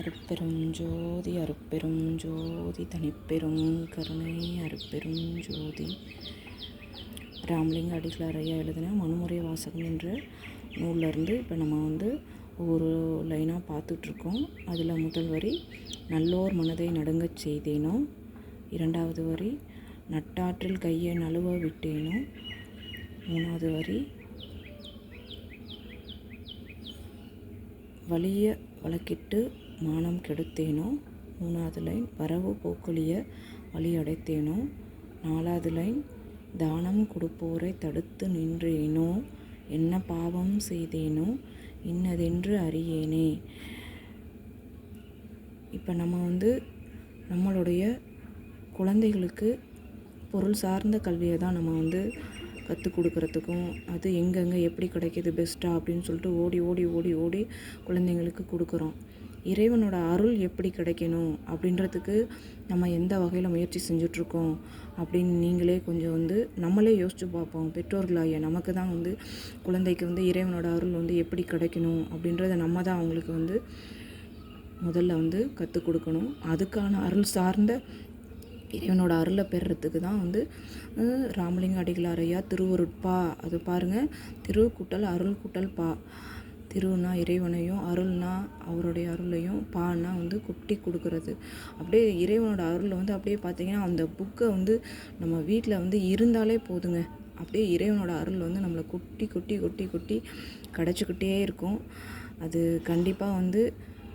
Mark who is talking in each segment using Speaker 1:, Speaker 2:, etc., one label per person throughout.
Speaker 1: அருட்பெரும் ஜோதி அருட்பெரும் ஜோதி தனிப்பெரும் கருணை அருட்பெரும் ஜோதி. ராமலிங்க அடிகளார் ஐயா எழுதின மனுமுறை வாசகம் என்ற நூல்லேருந்து இப்போ நம்ம வந்து ஒரு லைனாக பார்த்துட்ருக்கோம். அதில் முதல் வரி நல்லோர் மனதை நடுங்கச் செய்தேனோ? இரண்டாவது வரி நட்டாற்றில் கையை நழுவ விட்டேனோ? மூணாவது வரி வலிய வழக்கிட்டு மானம் கெடுத்தேனோ? மூணாவது லைன் வரவு போக்குலிய வழியடைத்தேனோ? நாலாவது லைன் தானம் கொடுப்போரை தடுத்து நின்றேனோ? என்ன பாவம் செய்தேனோ? இன்னதென்று அறியேனே? இப்போ நம்ம வந்து நம்மளுடைய குழந்தைகளுக்கு பொருள் சார்ந்த கல்வியை தான் நம்ம வந்து கற்றுக் கொடுக்குறதுக்கும் அது எங்கெங்கே எப்படி கிடைக்கிது பெஸ்ட்டாக அப்படின்னு சொல்லிட்டு ஓடி ஓடி ஓடி ஓடி குழந்தைங்களுக்கு கொடுக்குறோம். இறைவனோட அருள் எப்படி கிடைக்கணும் அப்படின்றதுக்கு நம்ம எந்த வகையில் முயற்சி செஞ்சிட்ருக்கோம் அப்படின்னு நீங்களே கொஞ்சம் வந்து நம்மளே யோசித்து பார்ப்போம். பெற்றோர்களாகிய நமக்கு தான் வந்து குழந்தைக்கு வந்து இறைவனோட அருள் வந்து எப்படி கிடைக்கணும் அப்படின்றத நம்ம தான் அவங்களுக்கு வந்து முதல்ல வந்து கற்றுக் கொடுக்கணும். அதுக்கான அருள் சார்ந்த இறைவனோட அருளை பெறுறதுக்கு தான் வந்து ராமலிங்க அடிகளார் ஐயா திருவருட்பா. அது பாருங்கள் திருக்கூட்டல் அருள் கூட்டல் பா. திருவுனா இறைவனையும் அருள்னா அவருடைய அருளையும் பான்னா வந்து குட்டி கொடுக்கறது. அப்படியே இறைவனோட அருள் வந்து அப்படியே பார்த்தீங்கன்னா அந்த புக்கை வந்து நம்ம வீட்டில் வந்து இருந்தாலே போதுங்க. அப்படியே இறைவனோட அருள் வந்து நம்மளை குட்டி குட்டி குட்டி குட்டி கிடச்சிக்கிட்டே இருக்கும். அது கண்டிப்பாக வந்து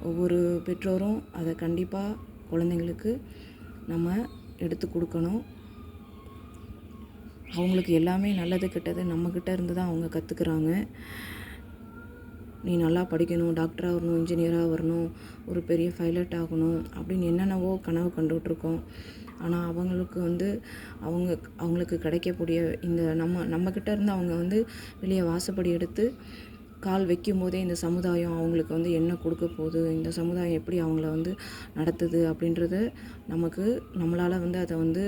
Speaker 1: ஒவ்வொரு பெற்றோரும் அதை கண்டிப்பாக குழந்தைங்களுக்கு நம்ம எடுத்து கொடுக்கணும். அவங்களுக்கு எல்லாமே நல்லது கெட்டது நம்மக்கிட்ட இருந்து தான் அவங்க கற்றுக்குறாங்க நீ நல்லா படிக்கணும் டாக்டராக வரணும் இன்ஜினியராக வரணும் ஒரு பெரிய பைலட் ஆகணும் அப்படின்னு என்னென்னவோ கனவு கண்டுகிட்ருக்கோம் ஆனால் அவங்களுக்கு வந்து அவங்க அவங்களுக்கு கிடைக்கக்கூடிய இந்த நம்ம நம்மக்கிட்ட இருந்து அவங்க வந்து வெளியே வாசப்படி எடுத்து கால் வைக்கும் போதே இந்த சமுதாயம் அவங்களுக்கு வந்து என்ன கொடுக்க போகுது இந்த சமுதாயம் எப்படி அவங்கள வந்து நடத்துது அப்படின்றத நமக்கு நம்மளால் வந்து அதை வந்து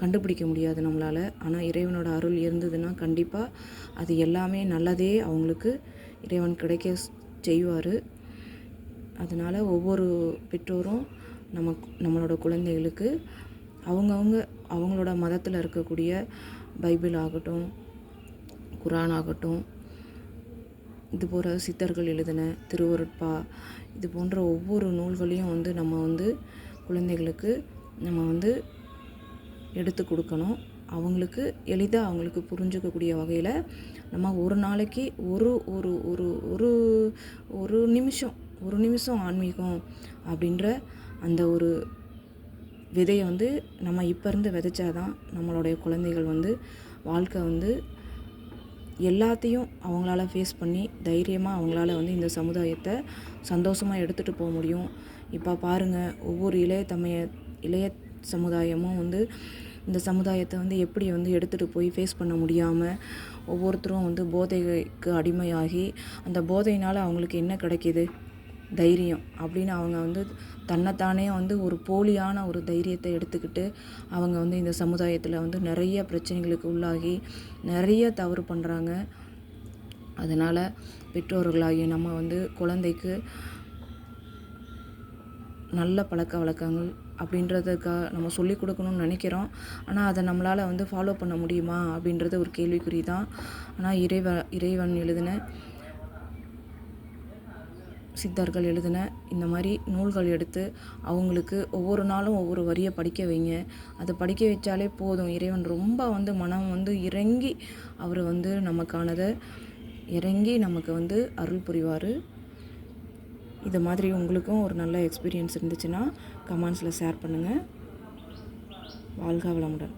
Speaker 1: கண்டுபிடிக்க முடியாது நம்மளால். ஆனால் இறைவனோட அருள் இருந்ததுன்னா கண்டிப்பாக அது எல்லாமே நல்லதே அவங்களுக்கு இறைவன் கிடைக்க செய்வார். அதனால் ஒவ்வொரு பெற்றோரும் நம்ம நம்மளோட குழந்தைகளுக்கு அவங்கவுங்க அவங்களோட மதத்தில் இருக்கக்கூடிய பைபிள் ஆகட்டும் குரான் ஆகட்டும் இது போகிற சித்தர்கள் எழுதின திருவருட்பா இது போன்ற ஒவ்வொரு நூல்களையும் வந்து நம்ம வந்து குழந்தைகளுக்கு நம்ம வந்து எடுத்து கொடுக்கணும். அவங்களுக்கு எளிதாக அவங்களுக்கு புரிஞ்சுக்கக்கூடிய வகையில் நம்ம ஒரு நாளைக்கு ஒரு ஒரு ஒரு ஒரு ஒரு நிமிஷம் ஒரு நிமிஷம் ஆன்மீகம் அப்படின்ற அந்த ஒரு விதையை வந்து நம்ம இப்போ இருந்து விதைச்சாதான் நம்மளுடைய குழந்தைகள் வந்து வாழ்க்கை வந்து எல்லாத்தையும் அவங்களால ஃபேஸ் பண்ணி தைரியமாக அவங்களால வந்து இந்த சமுதாயத்தை சந்தோஷமாக எடுத்துகிட்டு போக முடியும். இப்போ பாருங்கள் ஒவ்வொரு இளைய தமைய இளைய சமுதாயமும் வந்து இந்த சமுதாயத்தை வந்து எப்படி வந்து எடுத்துகிட்டு போய் ஃபேஸ் பண்ண முடியாமல் ஒவ்வொருத்தரும் வந்து போதைக்கு அடிமையாகி அந்த போதையினால் அவங்களுக்கு என்ன கிடைக்கிது? தைரியம். அப்படின்னு அவங்க வந்து தன்னைத்தானே வந்து ஒரு போலியான ஒரு தைரியத்தை எடுத்துக்கிட்டு அவங்க வந்து இந்த சமுதாயத்தில் வந்து நிறைய பிரச்சனைகளுக்கு உள்ளாகி நிறைய தவறு பண்ணுறாங்க அதனால் பெற்றோர்களாகிய நம்ம வந்து குழந்தைக்கு நல்ல பழக்க வழக்கங்கள் அப்படின்றதுக்காக நம்ம சொல்லி கொடுக்கணும்னு நினைக்கிறோம். ஆனால் அதை நம்மளால் வந்து ஃபாலோ பண்ண முடியுமா? அப்படின்றது ஒரு கேள்விக்குறி தான். ஆனால் இறைவ இறைவன் எழுதின சித்தர்கள் எழுதின இந்த மாதிரி நூல்கள் எடுத்து அவங்களுக்கு ஒவ்வொரு நாளும் ஒவ்வொரு வரியை படிக்க வைங்க. அதை படிக்க வச்சாலே போதும். இறைவன் ரொம்ப வந்து மனம் வந்து இறங்கி அவர் வந்து நமக்கானதை இறங்கி நமக்கு வந்து அருள் புரிவார். இது மாதிரி உங்களுக்கும் ஒரு நல்ல எக்ஸ்பீரியன்ஸ் இருந்துச்சுன்னா கமெண்ட்ஸில் ஷேர் பண்ணுங்கள் வாழ்க வளமுடன்.